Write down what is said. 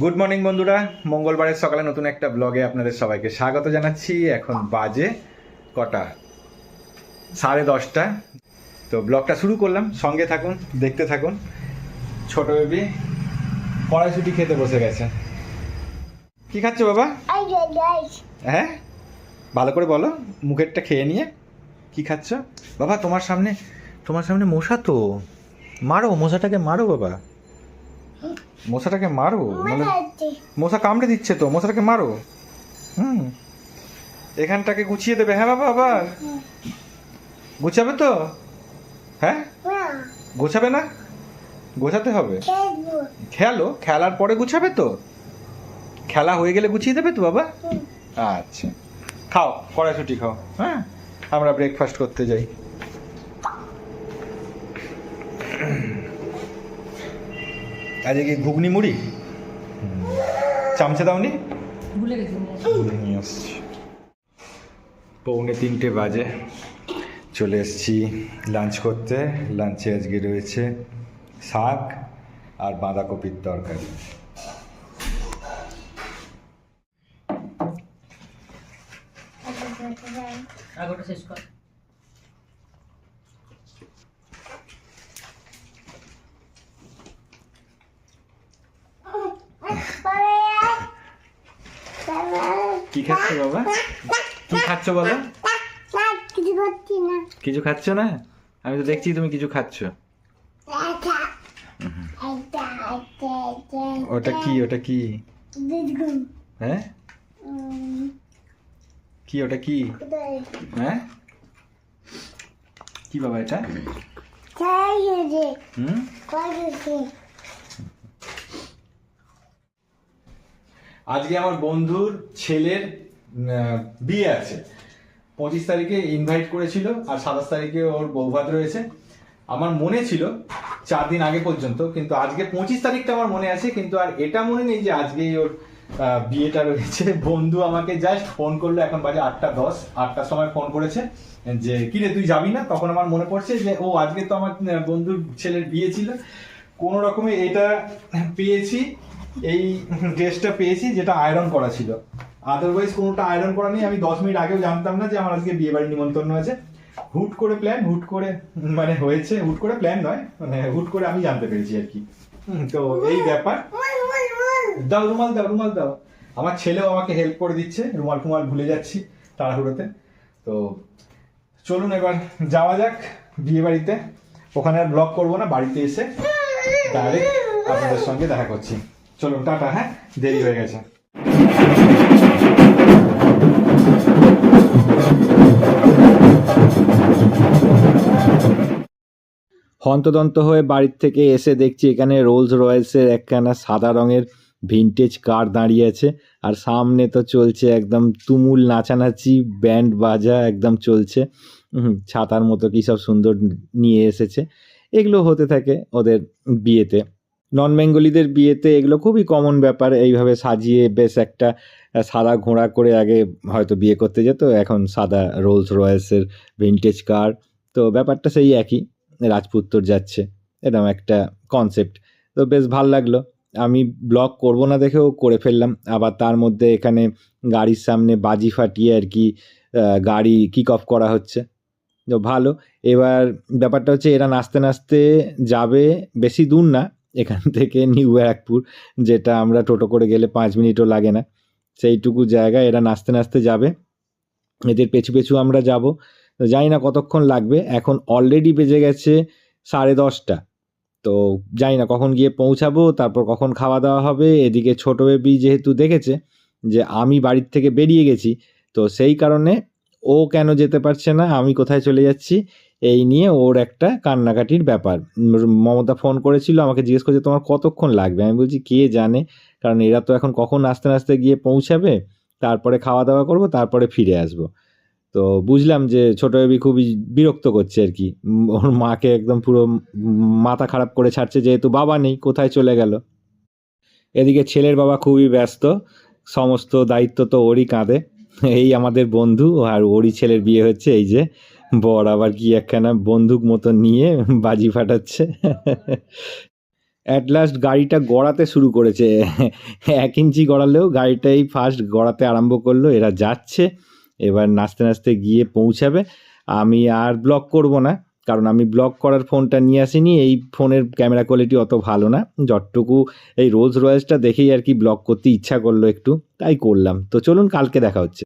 Good morning বন্ধুরা। মঙ্গলবারের সকালে নতুন একটা ব্লগে আপনাদের সবাইকে স্বাগত জানাচ্ছি। এখন বাজে কটা? সাড়ে দশটা। তো ব্লগটা শুরু করলাম। সঙ্গে থাকুন দেখতে থাকুন। ছোট বেবি কড়াইশুটি খেতে বসে গেছে। কি খাচ্ছ বাবা. হ্যাঁ? ভালো করে বলো মুখেরটা খেয়ে নিয়ে কি খাচ্ছ? বাবা তোমার সামনে তোমার সামনে মশা তো। মারো মশাটাকে মারো বাবা। মশাটাকে মারো Mama, মশা কামড়ে দিচ্ছে তো মশাটাকে মারো। হুম। এখানটাকে গুছিয়ে দেবে হ্যাঁ বাবা আবার। গুছাবে তো? হ্যাঁ? গোছাবে না? গোছাতে হবে। খেলো খেলার পরে গুছাবে তো? খেলা হয়ে গেলে গুছিয়ে দেবে তো বাবা? আচ্ছা। খাও কড়াইশুটি খাও হ্যাঁ? আমরা ব্রেকফাস্ট করতে যাই। আজকে কি ঘুগনি মুড়ি? চামচে দাওনি? ভুলে গেছি। পৌনে তিনটে বাজে। চলে এসেছি লাঞ্চ করতে। লাঞ্চে আজকে রয়েছে শাক আর বাঁধাকপির তরকারি। শেষ কর? কি খাচ্ছ বাবা? কি খাচ্ছ বলো। কিছু করছি না। কিছু খাচ্ছ না? আমি তো দেখছি তুমি কিছু খাচ্ছ। ওটা কি ওটা কি? হ্যাঁ? কি ওটা কি? হ্যাঁ? কি বাবা এটা? হুম? আজকে আমার বন্ধুর ছেলের বিয়ে আছে। পঁচিশ তারিখে ইনভাইট করেছিল আর সাতাশ তারিখে ওর বৌভাত রয়েছে। আমার মনে ছিল চার দিন আগে পর্যন্ত, কিন্তু আজকে পঁচিশ তারিখটা আমার মনে আছে, কিন্তু আর এটা মনে নেই যে আজকেই ওর বিয়েটা রয়েছে। বন্ধু আমাকে জাস্ট ফোন করল, এখন বাজে আটটা দশ। আটটার সময় ফোন করেছে যে কিরে তুই যাবি না? তখন আমার মনে পড়ছে যে, ও, আজকে তো আমার বন্ধুর ছেলের বিয়ে ছিল। কোনো রকমে এটা পেয়েছি। এই ড্রেসটা পেয়েছি যেটা আয়রন করা ছিল। আদারওয়াইজ কোনোটা আয়রন করা নেই। আমি দশ মিনিট আগেও জানতাম না যে আমার আজকে বিয়ে বাড়ি নিমন্ত্রণ আছে। হুট করে প্ল্যান হুট করে মানে হয়েছে, হুট করে প্ল্যান নয় মানে হুট করে আমি জানতে পেরেছি আর কি। তো এই ব্যাপার। দাও রুমাল দাও রুমাল দাও আমার ছেলেও আমাকে হেল্প করে দিচ্ছে। রুমাল ফুমাল ভুলে যাচ্ছি তাড়াহুড়োতে। তো চলুন এবার যাওয়া যাক বিয়ে বাড়িতে ওখানে আর ব্লগ করব না, বাড়িতে এসে ডাইরেক্ট আপনাদের সঙ্গে দেখা করছি। চলুন, টাটা হ্যাঁ? দেরি হয়ে গেছে। হন্তদন্ত হয়ে বাড়ির থেকে এসে দেখছি এখানে রোলস রয়েসের একখানা সাদা রঙের ভিনটেজ কার দাঁড়িয়ে আছে, আর সামনে তো চলছে একদম তুমুল নাচানাচি ব্যান্ড বাজা একদম চলছে। ছাতার মতো কি সব সুন্দর নিয়ে এসেছে। এগুলো হতে থাকে ওদের বিয়েতে। নন বেঙ্গলিদের বিয়েতে এগুলো খুবই কমন ব্যাপার। এইভাবে সাজিয়ে বেশ একটা সাদা ঘোড়া করে আগে হয়তো বিয়ে করতে যেত, এখন সাদা রোলস রয়েসের ভিনটেজ কার তো ব্যাপারটা সেই একই রাজপুত্তর যাচ্ছে, এরকম একটা কনসেপ্ট তো বেশ ভালো লাগল। আমি ব্লগ করব না দেখেও করে ফেললাম। আবার তার মধ্যে এখানে গাড়ির সামনে বাজি ফাটিয়ে আর কি গাড়ি কিক অফ করা হচ্ছে। তো ভালো। এবার ব্যাপারটা হচ্ছে এরা নাচতে নাচতে যাবে বেশি দূর না এখান থেকে নিউ ব্যারাকপুর, যেটা আমরা টোটো করে গেলে পাঁচ মিনিটও লাগে না। সেইটুকু জায়গা এরা নাচতে নাচতে যাবে। এদের পেছু পেছু আমরা যাব। জানি না কতক্ষণ লাগবে। এখন অলরেডি বেজে গেছে সাড়ে দশটা। তো জানি না কখন গিয়ে পৌঁছাবো, তারপর কখন খাওয়া দাওয়া হবে। এদিকে ছোটো বেবি যেহেতু দেখেছে যে আমি বাড়ির থেকে বেরিয়ে গেছি, তো সেই কারণে ও কেন যেতে পারছে না, আমি কোথায় চলে যাচ্ছি? এই নিয়ে ওর একটা কান্নাকাটির ব্যাপার। মমতা ফোন করেছিল, আমাকে জিজ্ঞেস করছে, তোমার কতক্ষণ লাগবে? আমি বলছি, কে জানে? কারণ এরা তো এখন কখন আস্তে আস্তে গিয়ে পৌঁছাবে, তারপরে খাওয়া দাওয়া করব, তারপরে ফিরে আসব। তো বুঝলাম যে ছোট বেবি খুবই বিরক্ত করছে আর কি। ওর মাকে একদম পুরো মাথা খারাপ করে ছাড়ছে, যেহেতু বাবা নেই, কোথায় চলে গেল? এদিকে ছেলের বাবা খুবই ব্যস্ত, সমস্ত দায়িত্ব তো ওরই কাঁধে। এই আমাদের বন্ধু, আর ওরই ছেলের বিয়ে হচ্ছে, এই যে বর আবার কি একখানা বন্দুক মতো নিয়ে বাজি ফাটাচ্ছে। অ্যাট লাস্ট গাড়িটা গড়াতে শুরু করেছে। এক ইঞ্চি গড়ালেও গাড়িটাই ফার্স্ট গড়াতে আরম্ভ করল, এরা যাচ্ছে, এবার নাচতে নাচতে গিয়ে পৌঁছাবে। আমি আর ব্লক করব না, কারণ আমি ব্লক করার ফোনটা নিয়ে আসিনি, এই ফোনের ক্যামেরা কোয়ালিটি অত ভালো না। যতটুকু এই রোলস রয়েসটা দেখেই আর কি ব্লক করতে ইচ্ছা করল একটু, তাই করলাম। তো চলুন কালকে দেখা হচ্ছে।